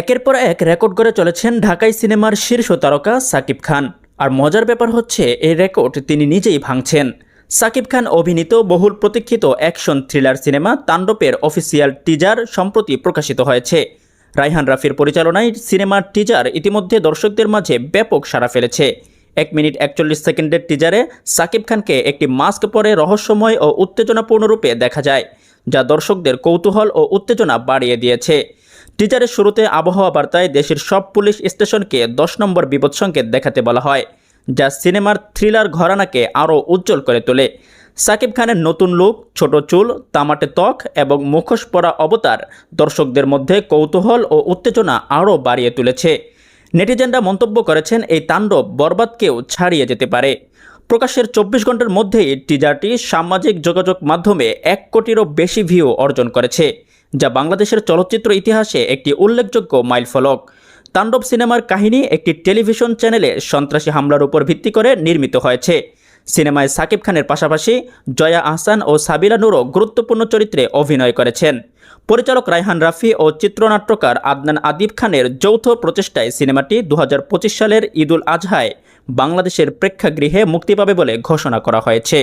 একের পর এক রেকর্ড করে চলেছেন ঢাকাই সিনেমার শীর্ষ তারকা সাকিব খান। আর মজার ব্যাপার হচ্ছে, এই রেকর্ড তিনি নিজেই ভাঙছেন। সাকিব খান অভিনীত বহুল প্রতীক্ষিত অ্যাকশন থ্রিলার সিনেমা তাণ্ডবের অফিসিয়াল টিজার সম্প্রতি প্রকাশিত হয়েছে। রাইহান রাফির পরিচালনায় সিনেমার টিজার ইতিমধ্যে দর্শকদের মাঝে ব্যাপক সাড়া ফেলেছে। এক মিনিট একচল্লিশ সেকেন্ডের টিজারে সাকিব খানকে একটি মাস্ক পরে রহস্যময় ও উত্তেজনাপূর্ণ রূপে দেখা যায়, যা দর্শকদের কৌতূহল ও উত্তেজনা বাড়িয়ে দিয়েছে। টিজারের শুরুতে আবহাওয়া বার্তায় দেশের সব পুলিশ স্টেশনকে দশ নম্বর বিপদ সংকেত দেখাতে বলা হয়, যা সিনেমার থ্রিলার ঘরানাকে আরও উজ্জ্বল করে তোলে। সাকিব খানের নতুন লুক, ছোট চুল, তামাটে ত্বক এবং মুখোশ পরা অবতার দর্শকদের মধ্যে কৌতূহল ও উত্তেজনা আরও বাড়িয়ে তুলেছে। নেটিজেনরা মন্তব্য করেছেন, এই তাণ্ডব বরবাদকেও ছাড়িয়ে যেতে পারে। প্রকাশের চব্বিশ ঘণ্টার মধ্যেই টিজারটি সামাজিক যোগাযোগ মাধ্যমে এক কোটিরও বেশি ভিউ অর্জন করেছে। যা বাংলাদেশের চলচ্চিত্র ইতিহাসে একটি উল্লেখযোগ্য মাইলফলক। তাণ্ডব সিনেমার কাহিনী একটি টেলিভিশন চ্যানেলে সন্ত্রাসী হামলার উপর ভিত্তি করে নির্মিত হয়েছে। সিনেমায় সাকিব খানের পাশাপাশি জয়া আহসান ও সাবিলা নুরও গুরুত্বপূর্ণ চরিত্রে অভিনয় করেছেন। পরিচালক রায়হান রাফি ও চিত্রনাট্যকার আদনান আদিব খানের যৌথ প্রচেষ্টায় সিনেমাটি দু হাজার পঁচিশ সালের ঈদুল আজহায় বাংলাদেশের প্রেক্ষাগৃহে মুক্তি পাবে বলে ঘোষণা করা হয়েছে।